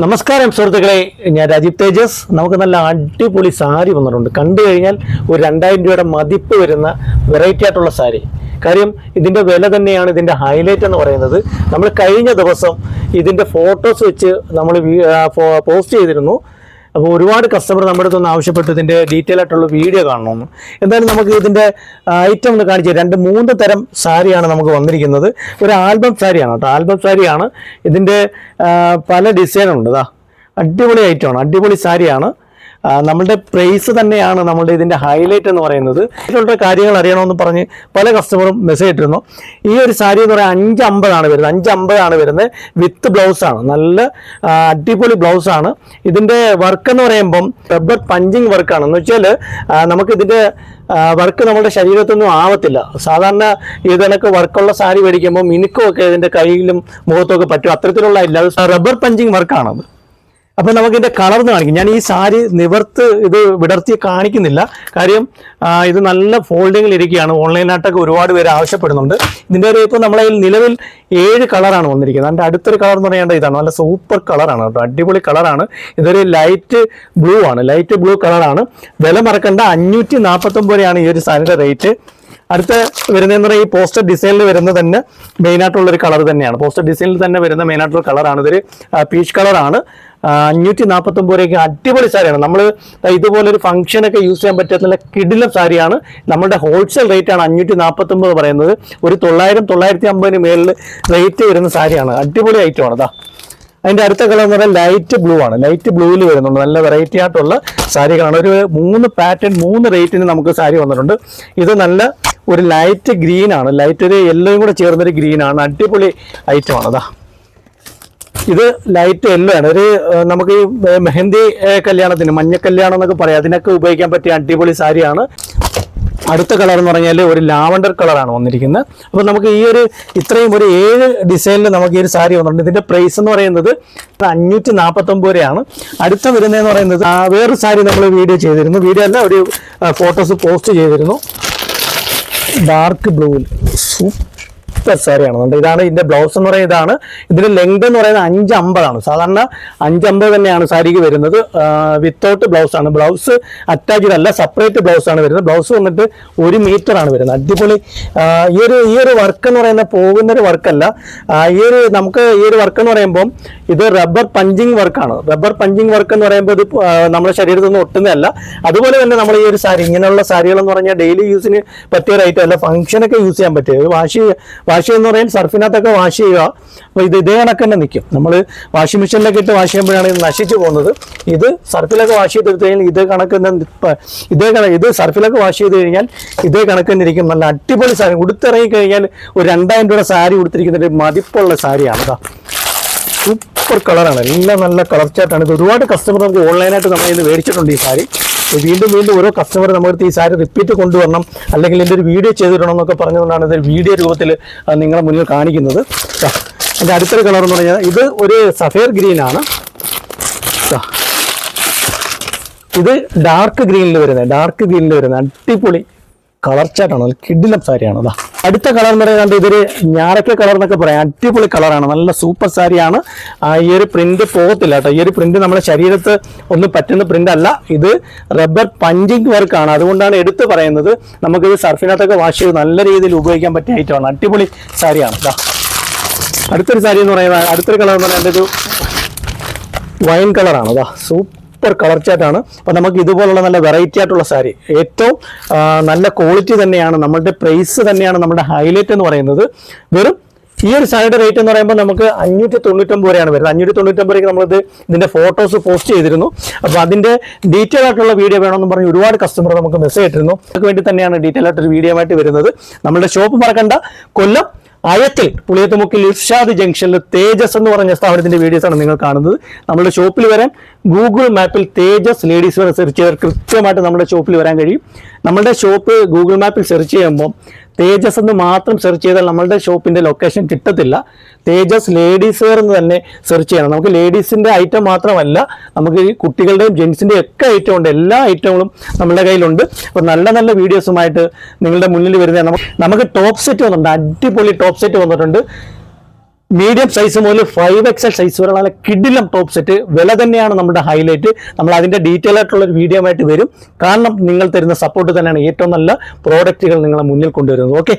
നമസ്കാരം സുഹൃത്തുക്കളെ. ഞാൻ രാജീവ് തേജസ്. നമുക്ക് നല്ല അടിപൊളി സാരി വന്നിട്ടുണ്ട്. കണ്ടു കഴിഞ്ഞാൽ ഒരു രണ്ടായിരം രൂപയുടെ മതിപ്പ് വരുന്ന വെറൈറ്റി ആയിട്ടുള്ള സാരി. കാര്യം ഇതിന്റെ വില തന്നെയാണ് ഇതിന്റെ ഹൈലൈറ്റ് എന്ന് പറയുന്നത്. നമ്മൾ കഴിഞ്ഞ ദിവസം ഇതിന്റെ ഫോട്ടോസ് വെച്ച് നമ്മൾ പോസ്റ്റ് ചെയ്തിരുന്നു. അപ്പോൾ ഒരുപാട് കസ്റ്റമർ നമ്മുടെ അടുത്ത് ആവശ്യപ്പെട്ടു ഇതിന്റെ ഡീറ്റെയിൽ ആയിട്ടുള്ള വീഡിയോ കാണണമെന്ന്. എന്തായാലും നമുക്ക് ഇതിന്റെ ഐറ്റം ഒന്ന് കാണിച്ചു രണ്ട് മൂന്ന് തരം സാരിയാണ് നമുക്ക് വന്നിരിക്കുന്നത്. ഒരു ആൽബം സാരിയാണ് കേട്ടോ. ആൽബം സാരിയാണ് ഇതിന്റെ പല ഡിസൈനുണ്ട് ഇതാ അടിപൊളി ഐറ്റമാണ് അടിപൊളി സാരിയാണ്. നമ്മളുടെ പ്രൈസ് തന്നെയാണ് നമ്മളുടെ ഇതിന്റെ ഹൈലൈറ്റ് എന്ന് പറയുന്നത്. ഇതിലുള്ള കാര്യങ്ങൾ അറിയണമെന്ന് പറഞ്ഞ് പല കസ്റ്റമറും മെസ്സേജ് ഇട്ടിരുന്നു. ഈ ഒരു സാരി എന്ന് പറയുന്നത് അഞ്ച് അമ്പതാണ് വരുന്നത്. അഞ്ച് അമ്പതാണ് വരുന്നത് വിത്ത് ബ്ലൗസാണ് നല്ല അടിപൊളി ബ്ലൗസാണ് ഇതിന്റെ വർക്ക് എന്ന് പറയുമ്പം റബ്ബർ പഞ്ചിങ് വർക്കാണ് എന്ന് വെച്ചാൽ നമുക്കിതിന്റെ വർക്ക് നമ്മുടെ ശരീരത്തൊന്നും ആവത്തില്ല. സാധാരണ കണക്ക് വർക്കുള്ള സാരി മേടിക്കുമ്പോൾ മിനുക്കമൊക്കെ ഇതിന്റെ കയ്യിലും മുഖത്തൊക്കെ പറ്റും. അത്തരത്തിലുള്ള ഇല്ല റബ്ബർ പഞ്ചിങ് വർക്കാണത് അപ്പൊ നമുക്ക് ഇതിന്റെ കളർ കാണിക്കും. ഞാൻ ഈ സാരി നിവർത്ത് ഇത് വിടർത്തി കാണിക്കുന്നില്ല. കാര്യം ഇത് നല്ല ഫോൾഡിങ്ങിൽ ഇരിക്കുകയാണ്. ഓൺലൈനായിട്ടൊക്കെ ഒരുപാട് പേര് ആവശ്യപ്പെടുന്നുണ്ട്. ഇതിന്റെ ഒരു ഇപ്പോൾ നമ്മളെ നിലവിൽ ഏഴ് കളറാണ് വന്നിരിക്കുന്നത്. അതിന്റെ അടുത്തൊരു കളർ എന്ന് പറയേണ്ടത് ഇതാണ്. നല്ല സൂപ്പർ കളറാണ് കേട്ടോ. അടിപൊളി കളറാണ്. ഇതൊരു ലൈറ്റ് ബ്ലൂ ആണ്. ലൈറ്റ് ബ്ലൂ കളറാണ്. വില മറക്കണ്ട. അഞ്ഞൂറ്റി നാൽപ്പത്തൊമ്പത് രൂപയാണ് ഈ ഒരു സാരിയുടെ റേറ്റ്. അടുത്ത വരുന്നതെന്ന് പറയുന്നത് ഈ പോസ്റ്റർ ഡിസൈനിൽ വരുന്ന തന്നെ ഒരു കളർ തന്നെയാണ്. പോസ്റ്റർ ഡിസൈനിൽ തന്നെ വരുന്ന മെയിൻ ആയിട്ടുള്ള കളറാണ് ഇതൊരു പീച്ച് കളറാണ്. അഞ്ഞൂറ്റി നാൽപ്പത്തൊമ്പത് രൂപയ്ക്ക് അടിപൊളി സാരിയാണ്. നമ്മൾ ഇതുപോലൊരു ഫംഗ്ഷനൊക്കെ യൂസ് ചെയ്യാൻ പറ്റുന്ന കിടിലം സാരിയാണ്. നമ്മുടെ ഹോൾസെയിൽ റേറ്റ് ആണ് അഞ്ഞൂറ്റി നാൽപ്പത്തൊമ്പത് പറയുന്നത്. ഒരു തൊള്ളായിരം തൊള്ളായിരത്തി അമ്പതിന് മേളിൽ റേറ്റ് വരുന്ന സാരിയാണ്. അടിപൊളി ഐറ്റമാണ് അതാ അതിന്റെ അടുത്ത കളർ എന്ന് പറഞ്ഞാൽ ലൈറ്റ് ബ്ലൂ ആണ്. ലൈറ്റ് ബ്ലൂവിൽ വരുന്നുണ്ട്. നല്ല വെറൈറ്റി ആയിട്ടുള്ള സാരികളാണ്. ഒരു മൂന്ന് പാറ്റേൺ മൂന്ന് റേറ്റിന് നമുക്ക് സാരി വന്നിട്ടുണ്ട്. ഇത് നല്ല ഒരു ലൈറ്റ് ഗ്രീൻ ആണ്. ലൈറ്റ് ഒരു യെല്ലോയും കൂടെ ചേർന്നൊരു ഗ്രീൻ ആണ്. അടിപൊളി ഐറ്റം ആണ് അതാ ഇത് ലൈറ്റ് യെല്ലോ ആണ്. ഒരു നമുക്ക് മെഹന്തി കല്യാണത്തിന് മഞ്ഞ കല്യാണം എന്നൊക്കെ പറയാം. അതിനൊക്കെ ഉപയോഗിക്കാൻ പറ്റിയ അടിപൊളി സാരിയാണ്. അടുത്ത കളർ എന്ന് പറഞ്ഞാൽ ഒരു ലാവണ്ടർ കളറാണ് വന്നിരിക്കുന്നത്. അപ്പോൾ നമുക്ക് ഈ ഒരു ഇത്രയും ഒരു ഏഴ് ഡിസൈനിൽ നമുക്ക് ഈ ഒരു സാരി വന്നിട്ടുണ്ട്. ഇതിന്റെ പ്രൈസ് എന്ന് പറയുന്നത് അഞ്ഞൂറ്റി നാൽപ്പത്തൊമ്പത് രൂപയാണ്. അടുത്ത വരുന്നതെന്ന് പറയുന്നത് വേറൊരു സാരി നമ്മൾ വീഡിയോ ചെയ്തിരുന്നു. വീഡിയോ അല്ല ഒരു ഫോട്ടോസ് പോസ്റ്റ് ചെയ്തിരുന്നു. ഡാർക്ക് ബ്ലൂവിൽ സൂപ്പർ സാരിയാണ് അതുകൊണ്ട് ഇതാണ് ഇതിന്റെ ബ്ലൗസ് എന്ന് പറയുന്നത് ഇതാണ്. ഇതിന്റെ ലെങ്ത് എന്ന് പറയുന്നത് അഞ്ച് അമ്പതാണ് സാധാരണ അഞ്ച് അമ്പത് തന്നെയാണ് സാരിക്ക് വരുന്നത്. വിത്തൗട്ട് ബ്ലൗസ് ആണ്. ബ്ലൗസ് അറ്റാച്ച്ഡ് അല്ല സെപ്പറേറ്റ് ബ്ലൗസ് ആണ് വരുന്നത്. ബ്ലൗസ് വന്നിട്ട് ഒരു മീറ്റർ ആണ് വരുന്നത്. അടിപൊളി ഈ ഒരു ഈ ഒരു വർക്ക് എന്ന് പറയുന്ന പോകുന്ന ഒരു വർക്കല്ല ഈ ഒരു നമുക്ക് ഈ ഒരു വർക്ക് എന്ന് പറയുമ്പോൾ ഇത് റബ്ബർ പഞ്ചിങ് വർക്കാണ് റബ്ബർ പഞ്ചിങ് വർക്ക് എന്ന് പറയുമ്പോൾ ഇത് നമ്മുടെ ശരീരത്തിൽ നിന്ന് ഒട്ടുന്നതല്ല. അതുപോലെ തന്നെ നമ്മൾ ഈ ഒരു സാരി ഇങ്ങനെയുള്ള സാരികൾ എന്ന് പറഞ്ഞാൽ ഡെയിലി യൂസിന് പറ്റിയ ഒരു ഐറ്റം അല്ല ഫംഗ്ഷനൊക്കെ യൂസ് ചെയ്യാൻ പറ്റിയ വാഷ് വാഷ് എന്ന് പറയും സർഫിനകത്തൊക്കെ വാഷ് ചെയ്യുക. അപ്പോൾ ഇത് ഇതേ കണക്ക് തന്നെ നിൽക്കും നമ്മൾ വാഷിംഗ് മെഷീനിലൊക്കെ ഇട്ട് വാഷ് ചെയ്യുമ്പോഴാണ് ഇത് നശിച്ചു പോകുന്നത്. ഇത് സർഫിലൊക്കെ വാഷ് ചെയ്തെടുത്ത് കഴിഞ്ഞാൽ ഇതേ കണക്ക് തന്നെ ഇതേ കണക്ക് ഇത് സർഫിലൊക്കെ വാഷ് ചെയ്ത് കഴിഞ്ഞാൽ ഇതേ കണക്ക് തന്നെ ഇരിക്കും. നല്ല അടിപൊളി സാരി ഉടുത്തിറങ്ങി കഴിഞ്ഞാൽ ഒരു രണ്ടായിരം രൂപയുടെ സാരി ഉടുത്തിരിക്കുന്ന ഒരു മതിപ്പുള്ള സാരിയാണ് അതാ സൂപ്പർ കളറാണ്. എല്ലാം നല്ല കളർ ചാർട്ടാണ് ഇത്. ഒരുപാട് കസ്റ്റമർ നമുക്ക് ഓൺലൈനായിട്ട് നമ്മൾ ഇത് മേടിച്ചിട്ടുണ്ട് ഈ സാരി. വീണ്ടും വീണ്ടും ഓരോ കസ്റ്റമർ നമ്മുടെ ഈ സാരി റിപ്പീറ്റ് കൊണ്ടുവരണം അല്ലെങ്കിൽ എന്റെ ഒരു വീഡിയോ ചെയ്തിടണം എന്നൊക്കെ പറഞ്ഞുകൊണ്ടാണ് ഇതൊരു വീഡിയോ രൂപത്തിൽ നിങ്ങളെ മുന്നിൽ കാണിക്കുന്നത്. എന്റെ അടുത്തൊരു കളർ എന്ന് പറഞ്ഞാൽ ഇത് ഒരു സഫേർ ദാ. ഇത് ഡാർക്ക് ഗ്രീനിൽ വരുന്നത് ഡാർക്ക് ഗ്രീനിൽ വരുന്നത്. അടിപൊളി കളർ ചാട്ടാണ് നല്ല കിഡിലം സാരിയാണ്. അതാ അടുത്ത കളർ എന്ന് പറയുന്നത് ഇതൊരു ഞാറക്ക കളർ എന്നൊക്കെ പറയാം. അടിപൊളി കളറാണ് നല്ല സൂപ്പർ സാരിയാണ് ഈ ഒരു പ്രിന്റ് പോകത്തില്ല കേട്ടോ. ഈ ഒരു പ്രിന്റ് നമ്മുടെ ശരീരത്ത് ഒന്നും പറ്റുന്ന പ്രിന്റ് അല്ല. ഇത് റബ്ബർ പഞ്ചിങ് വർക്കാണ് അതുകൊണ്ടാണ് എടുത്തു പറയുന്നത് നമുക്കിത് സർഫിനകത്തൊക്കെ വാഷ് ചെയ്ത് നല്ല രീതിയിൽ ഉപയോഗിക്കാൻ പറ്റിയ ഐറ്റമാണ് അടിപൊളി സാരിയാണ്. അടുത്തൊരു സാരി എന്ന് പറയുന്നത് അടുത്തൊരു കളർ എന്ന് പറയുന്നത് ഒരു വൈൻ കളറാണ് അതാ സൂപ്പർ കളർ ചാറ്റാണ്. അപ്പോൾ നമുക്ക് ഇതുപോലുള്ള നല്ല വെറൈറ്റി ആയിട്ടുള്ള സാരി ഏറ്റവും നല്ല ക്വാളിറ്റി തന്നെയാണ് നമ്മളുടെ പ്രൈസ് തന്നെയാണ് നമ്മുടെ ഹൈലൈറ്റ് എന്ന് പറയുന്നത്. വെറും ഈ ഒരു സാരിയുടെ റേറ്റ് എന്ന് പറയുമ്പോൾ നമുക്ക് അഞ്ഞൂറ്റി തൊണ്ണൂറ്റൊമ്പത് വരെയാണ് വരുന്നത്. അഞ്ഞൂറ്റി തൊണ്ണൂറ്റൊമ്പത് രൂപയ്ക്ക് നമ്മളിത് ഇതിന്റെ ഫോട്ടോസ് പോസ്റ്റ് ചെയ്തിരുന്നു. അപ്പോൾ അതിന്റെ ഡീറ്റെയിൽ ആയിട്ടുള്ള വീഡിയോ വേണമെന്ന് പറഞ്ഞ് ഒരുപാട് കസ്റ്റമർ നമുക്ക് മെസ്സേജ് ഇട്ടിരുന്നു. അതിനു വേണ്ടി തന്നെയാണ് ഡീറ്റെയിൽ ആയിട്ടൊരു വീഡിയോ ആയിട്ട് വരുന്നത്. നമ്മുടെ ഷോപ്പ് മറക്കണ്ട. കൊല്ലം അയത്തിൽ പുളിയത്തുമുക്കിൽ ഇർഷാദ് ജംഗ്ഷനിൽ തേജസ് എന്ന് പറഞ്ഞ സ്ഥാപനത്തിന്റെ വീഡിയോസ് ആണ് നിങ്ങൾ കാണുന്നത്. നമ്മുടെ ഷോപ്പിൽ വരാൻ ഗൂഗിൾ മാപ്പിൽ തേജസ് ലേഡീസ് വെയർ സെർച്ച് ചെയ്താൽ കൃത്യമായിട്ട് നമ്മുടെ ഷോപ്പിൽ വരാൻ കഴിയും. നമ്മുടെ ഷോപ്പ് ഗൂഗിൾ മാപ്പിൽ സെർച്ച് ചെയ്യുമ്പോൾ തേജസ് എന്ന് മാത്രം സെർച്ച് ചെയ്താൽ നമ്മളുടെ ഷോപ്പിന്റെ ലൊക്കേഷൻ കിട്ടത്തില്ല. തേജസ് ലേഡീസ് വെയർ എന്ന് തന്നെ സെർച്ച് ചെയ്യണം. നമുക്ക് ലേഡീസിന്റെ ഐറ്റം മാത്രമല്ല നമുക്ക് കുട്ടികളുടെയും ജെൻസിന്റെയും ഒക്കെ ഐറ്റം ഉണ്ട്. എല്ലാ ഐറ്റങ്ങളും നമ്മുടെ കയ്യിലുണ്ട്. അപ്പോൾ നല്ല നല്ല വീഡിയോസുമായിട്ട് നിങ്ങളുടെ മുന്നിൽ വരുന്ന നമുക്ക് ടോപ്പ് സെറ്റ് വന്നിട്ടുണ്ട്. അടിപൊളി ടോപ്പ് സെറ്റ് വന്നിട്ടുണ്ട്. മീഡിയം സൈസ് മുതൽ ഫൈവ് എക്സൽ സൈസ് വരെ നല്ല കിഡിലം ടോപ്പ് സെറ്റ് വില തന്നെയാണ് നമ്മുടെ ഹൈലൈറ്റ് നമ്മൾ അതിന്റെ ഡീറ്റെയിൽ ആയിട്ടുള്ള ഒരു വീഡിയോ ആയിട്ട് വരും. കാരണം നിങ്ങൾ തരുന്ന സപ്പോർട്ട് തന്നെയാണ് ഏറ്റവും നല്ല പ്രോഡക്റ്റുകൾ നിങ്ങളെ മുന്നിൽ കൊണ്ടുവരുന്നത്. ഓക്കെ